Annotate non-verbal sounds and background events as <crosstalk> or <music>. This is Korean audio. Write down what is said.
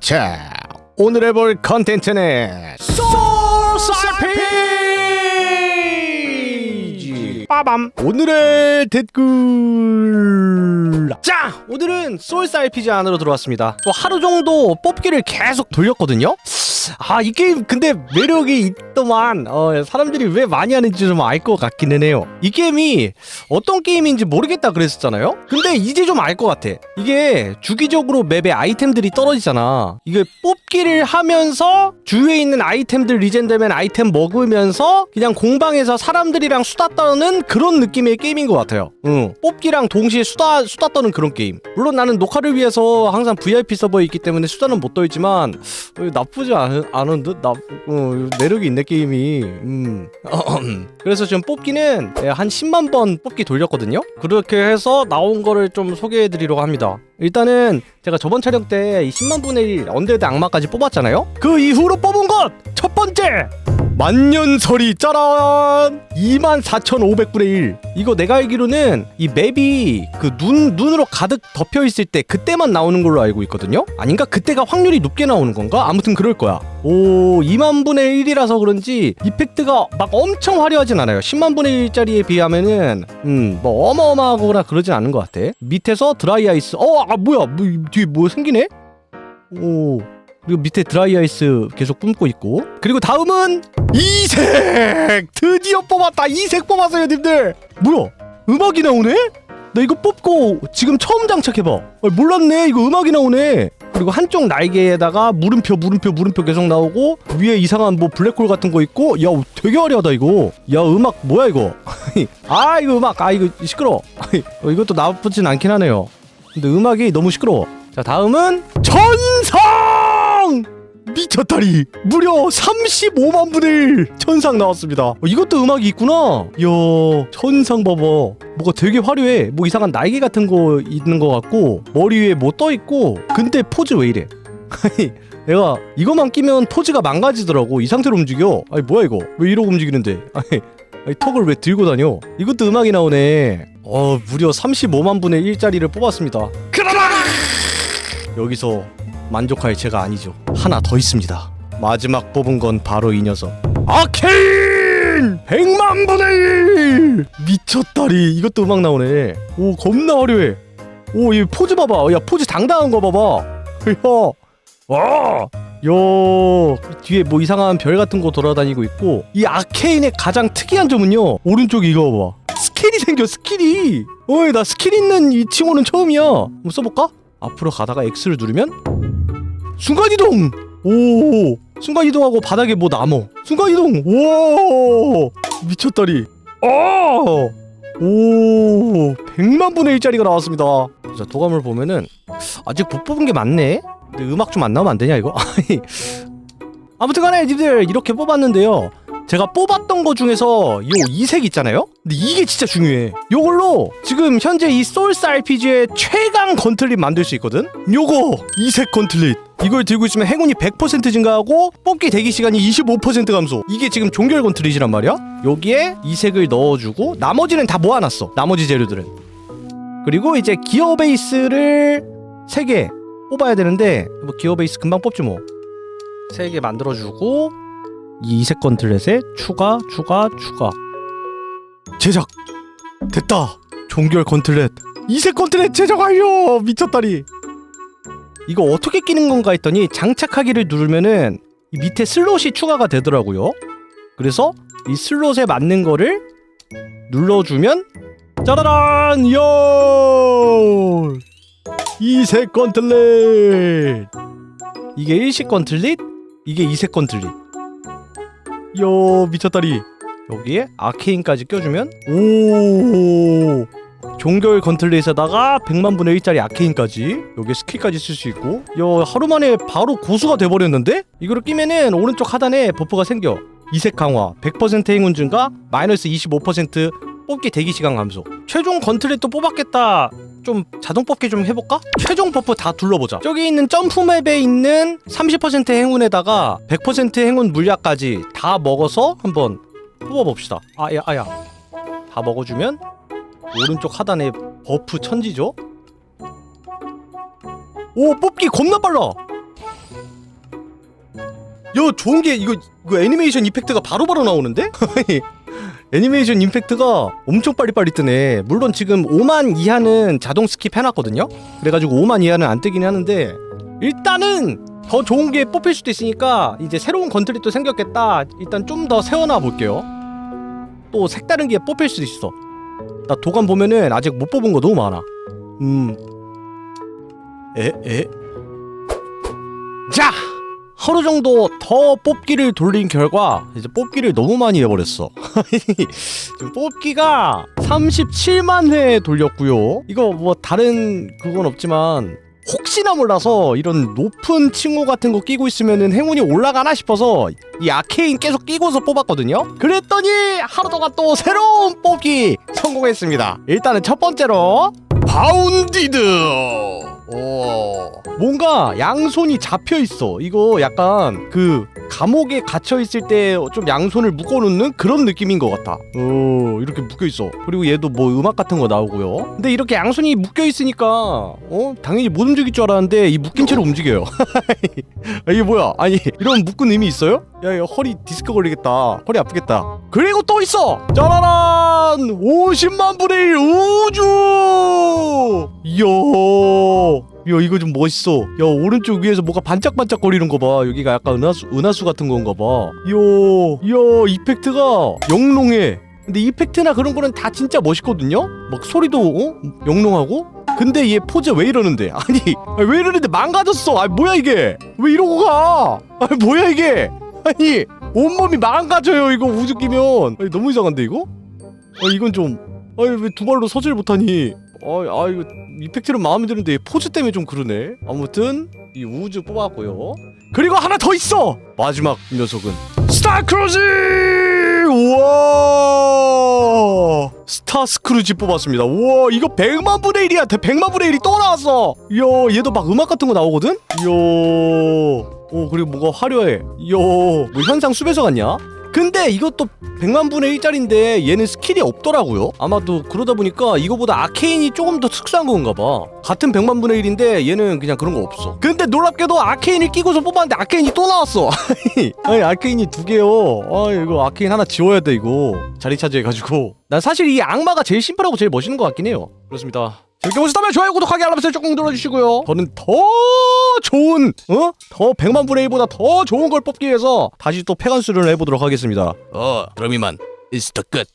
자, 오늘 해볼 컨텐츠는 소울살피지 빠밤. 오늘의 댓글. 자 오늘은 RPG 안으로 들어왔습니다. 또 하루 정도 뽑기를 계속 돌렸거든요 아 이 게임 근데 매력이 있더만 어, 사람들이 왜 많이 하는지 좀 알 것 같기는 해요. 이 게임이 어떤 게임인지 모르겠다 그랬었잖아요? 근데 이제 좀 알 것 같아. 이게 주기적으로 맵에 아이템들이 떨어지잖아. 이게 뽑기를 하면서 주위에 있는 아이템들 리젠되면 아이템 먹으면서 그냥 공방에서 사람들이랑 수다 떠는 그런 느낌의 게임인 것 같아요. 응. 뽑기랑 동시에 수다 수다 떠는 그런 게임. 물론 나는 녹화를 위해서 항상 VIP 서버에 있기 때문에 수다는 못 떨지만 어, 나쁘지 않은, 않은 듯? 나, 어, 매력이 있네 게임이. 음. <clears throat> 그래서 지금 뽑기는 예, 한 10만 번 뽑기 돌렸거든요? 그렇게 해서 나온 거를 좀 소개해 드리려고 합니다. 일단은 제가 저번 촬영 때이 10만 분의 1 언데드 악마까지 뽑았잖아요? 그 이후로 뽑은 것 첫 번째 만년설이 짜란! 24,500분의 1 이거 내가 알기로는 이 맵이 그 눈 눈으로 가득 덮여 있을 때 그때만 나오는 걸로 알고 있거든요? 아닌가? 그때가 확률이 높게 나오는 건가? 아무튼 그럴 거야. 오 2만 분의 1이라서 그런지 이펙트가 막 엄청 화려하진 않아요. 10만 분의 1짜리에 비하면은 음뭐 어마어마하거나 그러진 않은 것 같아. 밑에서 드라이 아이스. 어 아 뭐야? 뭐, 뒤에 뭐 생기네? 오 그리고 밑에 드라이 아이스 계속 뿜고 있고. 그리고 다음은 이색! 드디어 뽑았다! 이색 뽑았어요 님들! 뭐야? 음악이 나오네? 나 이거 뽑고 지금 처음 장착해봐. 아, 몰랐네. 이거 음악이 나오네. 그리고 한쪽 날개에다가 물음표 물음표 물음표 계속 나오고 위에 이상한 뭐 블랙홀 같은 거 있고. 야 되게 화려하다 이거. 야 음악 뭐야 이거? <laughs> 아 이거 음악. 아 이거 시끄러 <laughs> 어, 이것도 나쁘진 않긴 하네요. 근데 음악이 너무 시끄러워. 자 다음은 천상 미쳤다리. 무려 35만 분의 1 천상 나왔습니다. 어, 이것도 음악이 있구나. 이야 천상 봐봐. 뭐가 되게 화려해. 뭐 이상한 날개 같은 거 있는 거 같고 머리 위에 뭐 떠 있고 근데 포즈 왜 이래? <laughs> 아니 내가 이거만 끼면 포즈가 망가지더라고. 이 상태로 움직여. 아니 뭐야 이거? 왜 이러고 움직이는데? 아니, 아니 턱을 왜 들고 다녀? 이것도 음악이 나오네. 어 무려 35만 분의 1짜리를 뽑았습니다. 그러나 여기서 만족할 제가 아니죠. 하나 더 있습니다. 마지막 뽑은 건 바로 이 녀석. 아케인! 100만 분의 1! 미쳤다리. 이것도 음악 나오네. 오, 겁나 화려해. 오, 이 포즈 봐봐. 야, 포즈 당당한 거 봐봐. <laughs> 야, 와! 야, 뒤에 뭐 이상한 별 같은 거 돌아다니고 있고, 이 아케인의 가장 특이한 점은요, 오른쪽에 이거 봐봐. 스킬이 생겨, 스킬이! 어이, 나 스킬 있는 이 친구는 처음이야. 한번 써볼까? 앞으로 가다가 X를 누르면 순간이동! 오 순간이동하고 바닥에 뭐 남어 순간이동! 오 미쳤다리 어! 오 100만 분의 1짜리가 나왔습니다 자 도감을 보면은 아직 못 뽑은 게 많네 근데 음악 좀 안 나오면 안 되냐 이거? <laughs> 아니 아무튼 간에 님들 이렇게 뽑았는데요 제가 뽑았던 거 중에서 요 이색 있잖아요? 근데 이게 진짜 중요해. 요걸로 지금 현재 이 소울스 RPG의 최강 건틀릿 만들 수 있거든? 요거 이색 건틀릿. 이걸 들고 있으면 행운이 100% 증가하고 뽑기 대기 시간이 25% 감소. 이게 지금 종결 건틀릿이란 말이야? 여기에 이색을 넣어주고 나머지는 다 모아놨어. 나머지 재료들은. 그리고 이제 기어 베이스를 3개 뽑아야 되는데 뭐 기어 베이스 금방 뽑지 뭐. 3개 만들어주고 이 이색 건틀렛에 추가 추가 추가. 제작! 됐다! 종결 건틀렛. 이색 건틀렛 제작 완료! 미쳤다리 이거 어떻게 끼는 건가 했더니 장착하기를 누르면은 이 밑에 슬롯이 추가가 되더라고요. 그래서 이 슬롯에 맞는 거를 눌러주면 짜라란! 요! 이색 건틀렛! 이게 일식 건틀릿 이게 이색 건틀릿 요 미쳤다리. 여기에 아케인까지 껴주면 오! 종결 건틀렛에다가 100만 분의 1짜리 아케인까지 여기에 스킬까지 쓸 수 있고. 야 하루 만에 바로 고수가 돼버렸는데? 이거를 끼면은 오른쪽 하단에 버프가 생겨. 이색 강화 100% 행운 증가 마이너스 25% 뽑기 대기 시간 감소. 최종 건틀렛도 뽑았겠다 좀 자동 뽑기 좀 해볼까? 최종 버프 다 둘러보자 저기 있는 점프 맵에 있는 30% 행운에다가 100% 행운 물약까지 다 먹어서 한번 뽑아봅시다 아야 아야 다 먹어주면 오른쪽 하단에 버프 천지죠? 오 뽑기 겁나 빨라 야 좋은 게 이거 이거 애니메이션 이펙트가 바로바로 나오는데? <laughs> 애니메이션 임팩트가 엄청 빨리빨리 뜨네. 물론 지금 5만 이하는 자동 스킵 해놨거든요. 그래가지고 5만 이하는 안 뜨긴 하는데 일단은 더 좋은 게 뽑힐 수도 있으니까 이제 새로운 건틀이 또 생겼겠다. 일단 좀 더 세워놔 볼게요. 또 색다른 게 뽑힐 수도 있어. 나 도감 보면은 아직 못 뽑은 거 너무 많아. 음. 에? 에? 자! 하루 정도 더 뽑기를 돌린 결과 이제 뽑기를 너무 많이 해버렸어. <laughs> 뽑기가 37만 회 돌렸고요. 이거 뭐 다른 그건 없지만 혹시나 몰라서 이런 높은 칭호 같은 거 끼고 있으면은 행운이 올라가나 싶어서 이 아케인 계속 끼고서 뽑았거든요. 그랬더니 하루 동안 또 새로운 뽑기 성공했습니다. 일단은 첫 번째로 바운디드. 오. 뭔가 양손이 잡혀 있어. 이거 약간 그 감옥에 갇혀 있을 때 좀 양손을 묶어 놓는 그런 느낌인 것 같아. 오, 이렇게 묶여 있어. 그리고 얘도 뭐 음악 같은 거 나오고요. 근데 이렇게 양손이 묶여 있으니까 어 당연히 못 움직일 줄 알았는데 이 묶인 채로 움직여요. 아, <laughs> 이게 뭐야? 아니 이런 묶은 의미 있어요? 야, 이거 허리 디스크 걸리겠다. 허리 아프겠다. 그리고 또 있어. 짜라란 50만 분의 1 우주. 이야. 야 이거 좀 멋있어. 야 오른쪽 위에서 뭐가 반짝반짝 거리는 거 봐. 여기가 약간 은하수 은하수 같은 건가 봐. 이야 이야 이펙트가 영롱해. 근데 이펙트나 그런 거는 다 진짜 멋있거든요. 막 소리도 어? 영롱하고. 근데 얘 포즈 왜 이러는데? <laughs> 아니 왜 이러는데 망가졌어? 아 뭐야 이게? 왜 이러고 가? 아 뭐야 이게? 아니 온몸이 망가져요 이거 우주 끼면. 아니, 너무 이상한데 이거? 아 이건 좀. 아니 왜 두 발로 서질 못하니? 아, 아 이거 이펙트는 마음에 드는데 포즈 때문에 좀 그러네. 아무튼 이 우주 뽑았고요. 그리고 하나 더 있어. 마지막 녀석은 스타크루즈. 우와. 스타스크루지 뽑았습니다. 우와 이거 100만 분의 1이야. 100만 분의 1이 또 나왔어. 이야 얘도 막 음악 같은 거 나오거든. 이야. 오 그리고 뭔가 화려해. 이야 뭐 현상 수배서 같냐? 근데 이것도 100만 분의 1짜리인데 얘는 스킬이 없더라고요. 아마도 그러다 보니까 이거보다 아케인이 조금 더 특수한 건가 봐. 같은 100만 분의 1인데 얘는 그냥 그런 거 없어. 근데 놀랍게도 아케인을 끼고서 뽑았는데 아케인이 또 나왔어. <laughs> 아니 아케인이 두 개요. 아 이거 아케인 하나 지워야 돼 이거. 자리 차지해가지고. 난 사실 이 악마가 제일 심플하고 제일 멋있는 것 같긴 해요. 그렇습니다. 재밌게 보셨다면 좋아요, 구독하기, 알람 설정 꼭 눌러주시고요. 저는 더 좋은, 어? 더 100만 분의 1보다 더 좋은 걸 뽑기 위해서 다시 또 폐관수를 해보도록 하겠습니다. 어, 그럼 이만. The good.